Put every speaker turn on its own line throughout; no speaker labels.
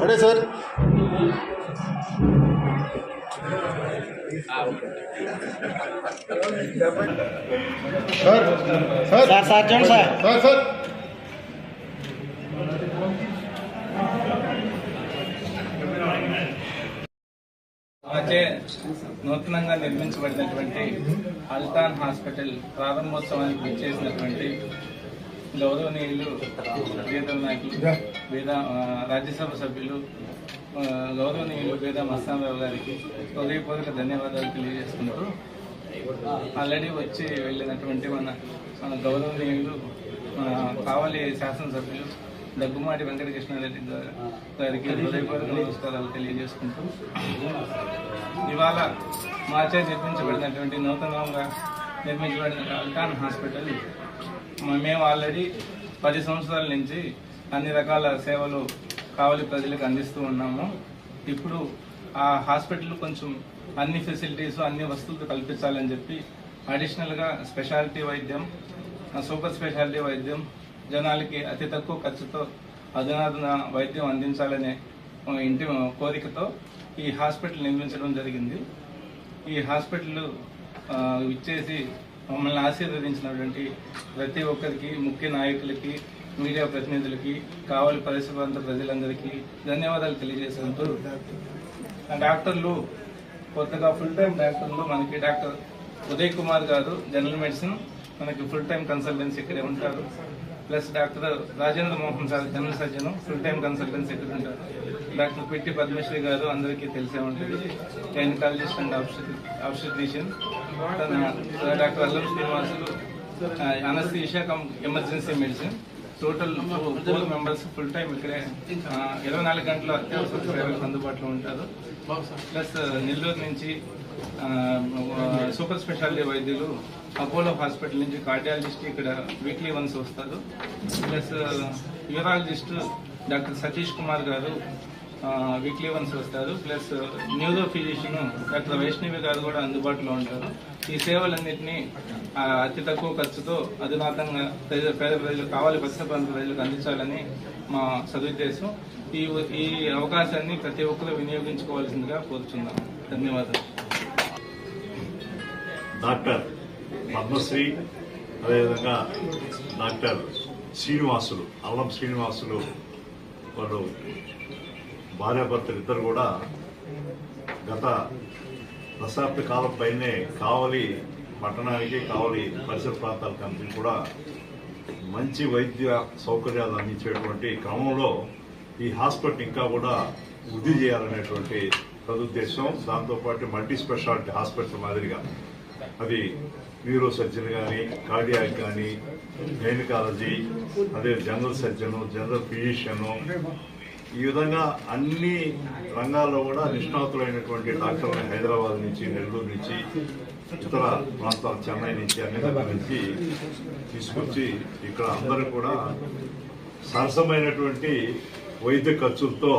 అడే sir. Sir sir.
Sir sir చూడండి sir.
Sir sir.
నూతనంగా నిర్మించబడినటువంటి అల్టాన్ హాస్పిటల్ ప్రారంభోత్సవానికి విచ్చేసినటువంటి గౌరవనీయులు వేద నాయకులు వేద రాజ్యసభ సభ్యులు గౌరవనీయులు వేద మస్తానరావు గారికి హృదయపూర్వక ధన్యవాదాలు తెలియజేసుకుంటూ ఆల్రెడీ వచ్చి వెళ్ళినటువంటి మన మన గౌరవనీయులు మన కావలి శాసనసభ్యులు దగ్గుమాటి వెంకటకృష్ణారెడ్డి గారు- గారికి హృదయపూర్వక నమస్కారాలు తెలియజేసుకుంటూ ఇవాళ మార్చే నిర్మించబడినటువంటి నూతనంగా నిర్మించబడిన అల్కాన్ హాస్పిటల్ మేము ఆల్రెడీ పది సంవత్సరాల నుంచి అన్ని రకాల సేవలు కావలి ప్రజలకు అందిస్తూ ఉన్నాము. ఇప్పుడు ఆ హాస్పిటల్ కొంచెం అన్ని ఫెసిలిటీస్ అన్ని వస్తువులు కల్పించాలని చెప్పి అడిషనల్గా స్పెషాలిటీ వైద్యం సూపర్ స్పెషాలిటీ వైద్యం జనాలకి అతి తక్కువ ఖర్చుతో అధునాధున వైద్యం అందించాలనే ఇంటి కోరికతో ఈ హాస్పిటల్ నిర్మించడం జరిగింది. ఈ హాస్పిటల్ ఇచ్చేసి మమ్మల్ని ఆశీర్వదించినటువంటి ప్రతి ఒక్కరికి ముఖ్య నాయకులకి మీడియా ప్రతినిధులకి కావలి పరిసర ప్రాంత ప్రజలందరికీ ధన్యవాదాలు తెలియజేసుకుంటూ ఆ డాక్టర్లు కొత్తగా ఫుల్ టైం డాక్టర్లు మనకి doctor Uday Kumar garu general medicine మనకి ఫుల్ టైం కన్సల్టెన్సీ ఇక్కడే ఉంటారు. Plus doctor Rajendra Mohan sir general surgeon full time consultancy ఇక్కడ ఉంటారు. డాక్టర్ పిట్టి పద్మశ్రీ గారు అందరికీ తెలిసే ఉంటుంది. Gynaecologist and obstetrician doctor Allam Srinivasulu anaesthesia cum emergency medicine total four members full time ఇక్కడే ఇరవై నాలుగు గంటల అత్యవసర సేవలకు అందుబాటులో ఉంటారు. ప్లస్ నెల్లూరు నుంచి సూపర్ స్పెషాలిటీ వైద్యులు అపోలో హాస్పిటల్ నుంచి కార్డియాలజిస్ట్ ఇక్కడ వీక్లీ వన్స్ వస్తారు. Plus urologist doctor Satish Kumar garu weekly once వస్తారు. Plus neuro physician doctor Vaishnavi garu కూడా అందుబాటులో ఉంటారు. ఈ సేవలన్నింటినీ అతి తక్కువ ఖర్చుతో అధునాతంగా పేద పేద ప్రజలు కావాలి పశ్చిమ ప్రాంత ప్రజలకు అందించాలని మా సదుద్దేశం. ఈ ఈ అవకాశాన్ని ప్రతి ఒక్కరు వినియోగించుకోవాల్సిందిగా కోరుచున్నాం ధన్యవాదాలు.
డాక్టర్ పద్మశ్రీ అదేవిధంగా డాక్టర్ శ్రీనివాసులు అల్లం శ్రీనివాసులు వాళ్ళు భార్యాభర్తలు ఇద్దరు కూడా గత దశాబ్ద కాలం పైనే కావలి పట్టణానికి కావలి పరిసర ప్రాంతాలకు అంతా కూడా మంచి వైద్య సౌకర్యాలు అందించేటువంటి క్రమంలో ఈ హాస్పిటల్ ఇంకా కూడా వృద్ధి చేయాలనేటువంటి సదుద్దేశం. దాంతోపాటు మల్టీ స్పెషాలిటీ హాస్పిటల్ మాదిరిగా అది న్యూరో సర్జన్ కానీ కార్డియాక్ కానీ గైనకాలజీ అదే జనరల్ సర్జను జనరల్ ఫిజిషియను. ఈ విధంగా అన్ని రంగాల్లో కూడా నిష్ణాతులైనటువంటి డాక్టర్లు హైదరాబాద్ నుంచి నెల్లూరు నుంచి ఇతర ప్రాంతాలు చెన్నై నుంచి అన్ని దగ్గర నుంచి తీసుకొచ్చి ఇక్కడ అందరూ కూడా సరసమైనటువంటి వైద్య ఖర్చులతో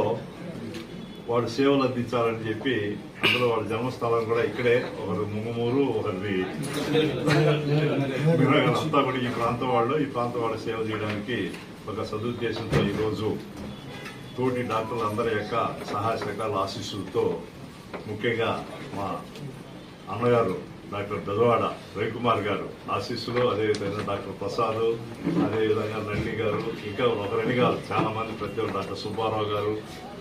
వాడు సేవలు అందించాలని చెప్పి అందులో వాళ్ళ జన్మస్థలం కూడా ఇక్కడే ఒకరు ముంగమూరు ఒకరిది అంతా కూడా ఈ ప్రాంతం వాళ్ళు ఈ ప్రాంతం వాళ్ళు సేవ చేయడానికి ఒక సదుద్దేశంతో ఈరోజు తోటి డాక్టర్లు అందరి యొక్క సహాయ సహకారాల ఆశీస్సులతో ముఖ్యంగా మా అన్నగారు డాక్టర్ బెదవాడ రవికుమార్ గారు ఆశీస్సులు అదేవిధంగా డాక్టర్ ప్రసాద్ అదేవిధంగా రణి గారు ఇంకా ఒకరని గారు చాలా మంది ప్రతి ఒక్కరు డాక్టర్ సుబ్బారావు గారు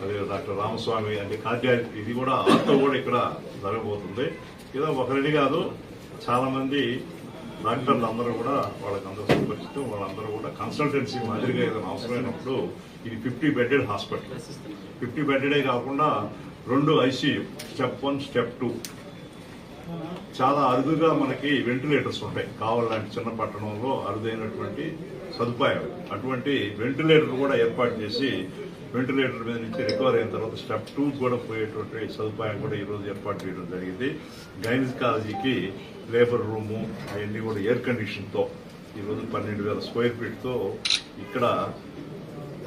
అదే డాక్టర్ రామస్వామి అంటే కార్డియాలజీ ఇది కూడా ఆర్తో కూడా ఇక్కడ జరగబోతుంది. ఇలా ఒకరని కాదు చాలా మంది డాక్టర్లు అందరూ కూడా వాళ్ళకి అందరూ సుపరిచితం వాళ్ళందరూ కూడా కన్సల్టెన్సీ మాదిరిగా ఏదైనా అవసరమైనప్పుడు ఇది ఫిఫ్టీ బెడెడ్ హాస్పిటల్. ఫిఫ్టీ బెడెడే కాకుండా రెండు ICU step one step two. చాలా అరుదుగా మనకి వెంటిలేటర్స్ ఉంటాయి. కావాలంటే చిన్న పట్టణంలో అరుదైనటువంటి సదుపాయం అటువంటి వెంటిలేటర్ కూడా ఏర్పాటు చేసి వెంటిలేటర్ మీద నుంచి రికవర్ అయిన తర్వాత స్టెప్ టూ కూడా పోయేటువంటి సదుపాయం కూడా ఈరోజు ఏర్పాటు చేయడం జరిగింది. గైనకాలజీకి లేబర్ రూము అవన్నీ కూడా ఎయిర్ కండిషన్తో ఈరోజు పన్నెండు వేల స్క్వేర్ ఫీట్తో ఇక్కడ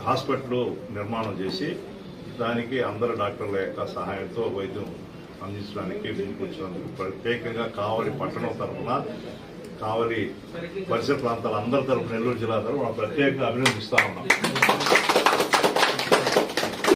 హాస్పిటల్ నిర్మాణం చేసి దానికి అందరు డాక్టర్ల యొక్క సహాయంతో వైద్యం అందించడానికి ముందుకొచ్చినందుకు ప్రత్యేకంగా కావలి పట్టణం తరఫున కావలి పరిసర ప్రాంతాల అందరి తరఫున నెల్లూరు జిల్లా తరఫున ప్రత్యేకంగా అభినందిస్తా ఉన్నాం.